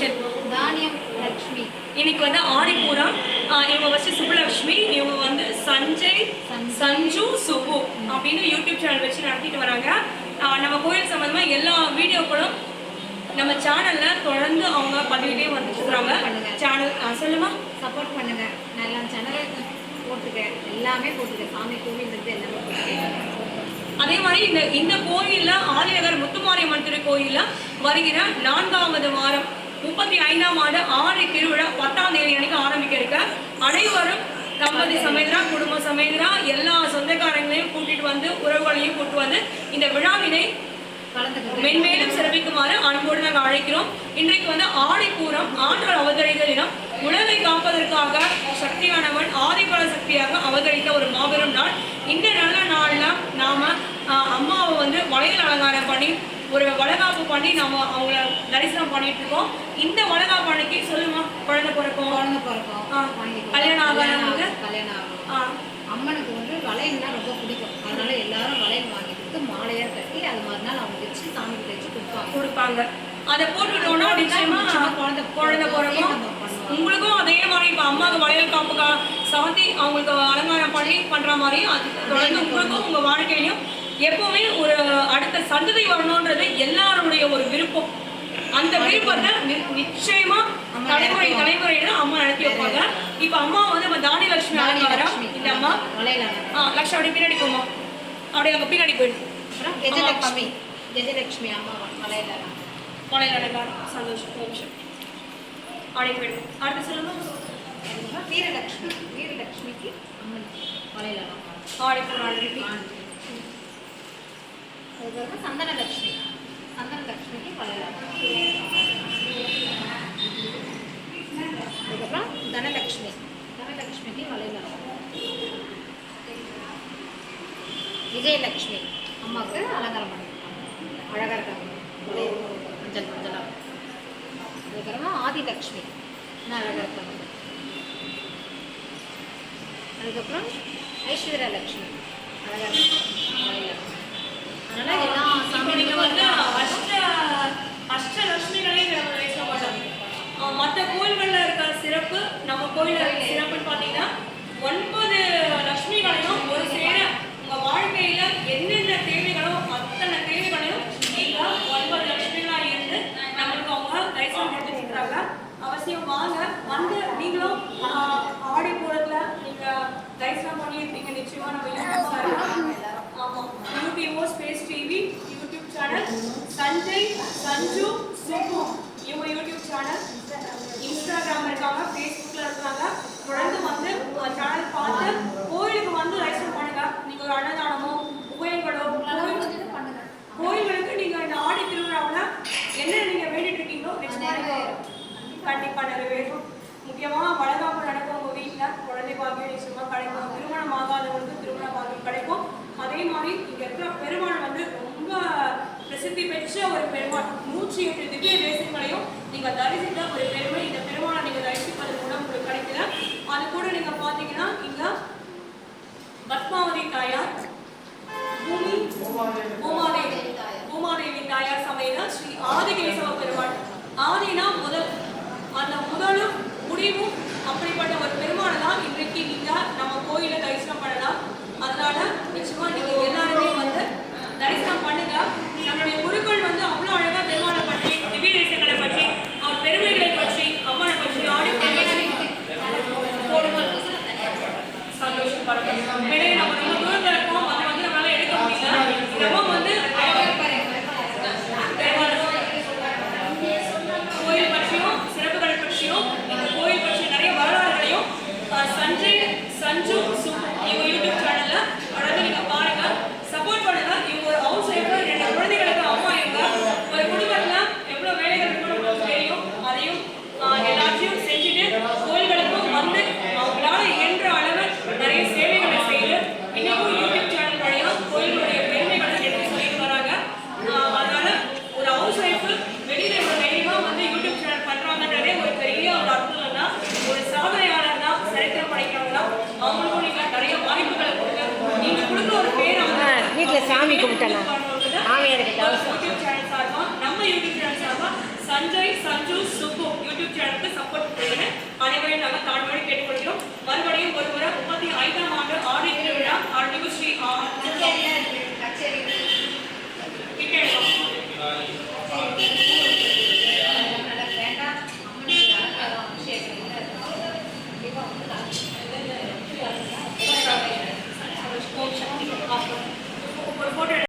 Kitchen தானியம் லக்ஷ்மி இன்னைக்கு வந்து ஆடிப்பூரம் இவங்க ஃபர்ஸ்ட் சுப்புலட்சுமி இவங்க வந்து சஞ்சய் சஞ்சு சுப்பு அப்படின்னு யூடியூப் சேனல் வச்சு நடத்திட்டு வராங்க. நம்ம கோயில் சம்பந்தமா எல்லா வீடியோக்களும் நம்ம சேனல்ல தொடர்ந்து அவங்க பதிவிட்டே வந்துட்டு இருக்காங்க. சேனல் சொல்லுமா? சப்போர்ட் பண்ணுங்க. நல்லா சேனலை போட்டுக்க எல்லாமே போட்டுக்க சாமி கோவில் எல்லாமே போட்டுக்க அதே மாதிரி இந்த இந்த கோயில்ல ஆதிநகர் முத்துமாரியம்மன் திருக்கோயில்ல வருகிற நான்காவது வாரம் ஐந்தாம் ஆண்டு ஆடி திருவிழா பத்தாம் தேதி அன்னைக்கு ஆரம்பிக்க இருக்க. அனைவரும் தம்பதி சமேதரா குடும்ப சமேதரா எல்லா சொந்தக்காரங்களையும் கூட்டிட்டு வந்து உறவுகளையும் கூட்டு வந்து இந்த விழாவினை மென்மேலும் சிறப்பிக்குமாறு அன்போடு நாங்கள் அழைக்கிறோம். இன்றைக்கு வந்து ஆடிப்பூரம் ஆண்டாள் அவதரித்த தினம் உலகை காப்பதற்காக சக்தியானவன் ஆதிபல சக்தியாக அவதரித்த ஒரு மாபெரும் நாள். இந்த நல்ல நாள்ல நாம அம்மாவை வந்து வளையல் அலங்காரம் பண்ணி ஒரு வளகாப்பு பண்ணி நாம அவங்கள தரிசனம் பண்ணிட்டு இருக்கோம். இந்த வளகாப்பு அன்னைக்கு சொல்லுமா? குழந்தை பிறக்கும். குழந்தை பிறக்கும். கல்யாணம் ஆகாதவங்க? கல்யாணம் ஆகும் அம்மனுக்கு வந்து வளையல்னா ரொம்ப பிடிக்கும். அதனால எல்லாரும் வளையல் வாங்கி கொடுத்து மாலையா கட்டி அது மறுநாள் அவங்க வச்சு சாமிக்கு வச்சு கொடுப்பாங்க. கொடுப்பாங்க. அதை போட்டுட்டோம்னா நிச்சயமா குழந்தை குழந்தை பிறக்கும். நம்ம. உங்களுக்கும் அதே மாதிரி இப்போ அம்மாவுக்கு வளையல் காப்புக்கா சாந்தி அவங்களுக்கு அலங்காரம் பண்ணி பண்ற மாதிரி அது தொடர்ந்து உங்களுக்கும் உங்க வாழ்க்கையிலும் எப்பவுமே ஒரு அடுத்த சந்ததி வரணுன்றது எல்லாருடைய ஒரு விருப்பம். அந்த விருப்பத்தை நிச்சயமா தலைமுறை. தலைமுறையில அம்மா நடத்தி வைப்பாங்க. இப்ப அம்மா வந்து நம்ம தானியலட்சுமி அலங்காரம் லக்ஷ்மி இந்த அம்மா? வளையல் அலங்காரம். ஆ லக்ஷ்மி அப்படி பின்னாடி போமா அப்படியே அங்க பின்னாடி போயிடு. அப்புறம் கஜலட்சுமி. கஜலட்சுமி அம்மா அலங்காரம். வளையல் அலங்காரம் சந்தோஷம் ஒரு நிமிஷம். அப்படியே போயிடு. அடுத்து சொல்லுங்க. வீரலட்சுமி. வீரலட்சுமிக்கு அம்மன். வளையல் அலங்காரம். ஆடிப்பூர் ஆடி அதுக்கப்புறம் சந்தனலட்சுமி. சந்தனலட்சுமிக்கு வளையல் அதுக்கப்புறம் தனலட்சுமி. தனலட்சுமிக்கு வளையல் விஜயலக்ஷ்மி விஜயலட்சுமி அம்மாவுக்கு அலங்காரம் பண்ணிருக்காங்க அழகாக இருக்காங்க. வளையல் மஞ்சள் மஞ்சளாக அதுக்கப்புறமா ஆதிலட்சுமி. இன்னும் அழகாக இருக்காங்க. அதுக்கப்புறம் ஐஸ்வர்யா லட்சுமி. அழகாக இருக்காங்க வளையல் அதனால எல்லா இப்போ நீங்க வந்து சாமியும் அஷ்ட அஷ்டலட்சுமிகளையும் நம்ம பேச மாட்டோம் மற்ற கோயில்கள்ல இருக்க சிறப்பு நம்ம கோயில்ல சிறப்புன்னு பார்த்தீங்கன்னா ஒன்பது லட்சுமிகளையும் ஒரு சேர உங்க வாழ்க்கையில என்னென்ன தேவைகளோ அத்தனை தேவைகளையும் நீங்க ஒன்பது லட்சுமிகளா இருந்து நம்மளுக்கு அவங்க தரிசனம் கொடுத்துட்டு இருக்காங்க அவசியம் வாங்க வந்து நீங்களும் ஆஹ், ஆடி போறதுல நீங்க தரிசனம் பண்ணியிருப்பீங்க நிச்சயமா நம்ம யூடியூப் சேனல் ஆமா யூடியூபோ space TV YouTube channel Sanjay Sanju Subbu இவங்க யூடியூப் சேனல் இன்ஸ்டாகிராம் இருக்காங்க ஃபேஸ்புக்கில் இருக்காங்க தொடர்ந்து வந்து உங்கள் சேனல் பார்த்து கோயிலுக்கு வந்து தரிசனம் பண்ணுங்க நீங்கள் ஒரு அன்னதானமோ உபயோகங்களோ கோயில் கோயில்களுக்கு நீங்கள் இந்த ஆடி திருவிழாவில் என்ன நீங்கள் வேண்டிட்டு இருக்கீங்களோ நிச்சயமா கண்டிப்பாக நிறைவேறும் முக்கியமாக வளகாப்பு நடக்கும் உங்கள் வீட்டில் குழந்தை பாக்கியம் நிச்சயமாக கிடைக்கும் திருமணம் ஆகாதவங்களுக்கு திருமண பாக்கியம் கிடைக்கும். அதே மாதிரி இங்கே இருக்கிற பெருமாள் வந்து ரொம்ப பிரசித்தி பெற்ற ஒரு பெருமாள். நூற்றி எட்டு திவ்ய தேசங்களையும் நீங்கள் தரிசித்த ஒரு பெருமை. இந்த பெருமாளை நீங்கள் தரிசிப்பது மூலம் உங்களுக்கு கிடைக்குது அது கூட நீங்கள் பார்த்தீங்கன்னா இங்கே பத்மாவதி தாயார் பூமி பூமாதேவி பூமாதேவி தாயார் சமேத ஸ்ரீ ஆதிகேசவ பெருமாள் ஆதினா முதல் அந்த முதலும் முடிவும் அப்படிப்பட்ட ஒரு பெருமாளை தான் இன்றைக்கு நீங்க நம்ம கோயில தரிசனம் பண்ணலாம் அதனால நிச்சயமா நீங்க எல்லாருமே வந்து தரிசனம் பண்ணுங்க நம்மளுடைய குருக்கள் வந்து அவ்வளோ அழகா பெருமாளை பற்றி திவ்ய தேசங்களை பற்றி அவர் பெருமைகளை பற்றி அம்மனை பற்றி ஆடி போடுங்கள் சந்தோஷம் பரவாயில்ல எனவே நம்ம ரொம்ப தூரத்தில் இருக்கோம் அதை வந்து நம்மளால எடுக்க முடியல நம்ம வந்து கோயில் பற்றியும் சிறப்புகள் பற்றியும் இந்த கோயில் பற்றிய நிறைய வரலாறுகளையும் அஹ், சஞ்சய் சஞ்சு சு இவங்க யூடியூப் சேனல்ல தொடர்ந்து நீங்க பாருங்க சப்போர்ட் பண்ணுங்க இவங்க ஒரு ஹவுஸ் ஒய்ஃபு ரெண்டு குழந்தைகளுக்கு அம்மா இவங்க ஒரு குடும்பத்துல எவ்வளவு வேலைகள் இருக்கணும் உங்களுக்கு தெரியும் அதையும் அஹ், எல்லாத்தையும் செஞ்சுட்டு கோயில்களுக்கும் வந்து அவங்களால இயன்ற அளவு நிறைய சேவைகளை செய்து இன்னைக்கும் யூடியூப் சேனல் வழியா கோயிலுடைய பெருமைகளை எடுத்து சொல்லிட்டு வராங்க அஹ், அதனால ஒரு ஹவுஸ் ஒய்ஃபு வெளியில இவ்வளவு தைரியமா வந்து யூடியூப் சேனல் பண்றாங்கன்றதே ஒரு பெரிய ஒரு அற்புதம் தான் ஒரு சாதனையாளர் தான் சரித்திரம் படைக்கிறவங்க தான் அவங்களுக்கும் நீங்க நிறைய வாய்ப்புகளை கொடுங்க நீங்க கொடுக்குற ஒரு பேரை வந்து வீட்டில் சாமி கும்பிட்டேன் நான். யூடியூப் சேனல் சார்பா நம்ம யூடியூப் சேனல் சார்பா சஞ்சய் சஞ்சு சுப்பு யூடியூப் சேனலுக்கு சப்போர்ட் பண்ணுங்க அனைவரையும் நாங்கள் தாழ்மையோடு கேட்டுக்கொள்கிறோம் மறுபடியும்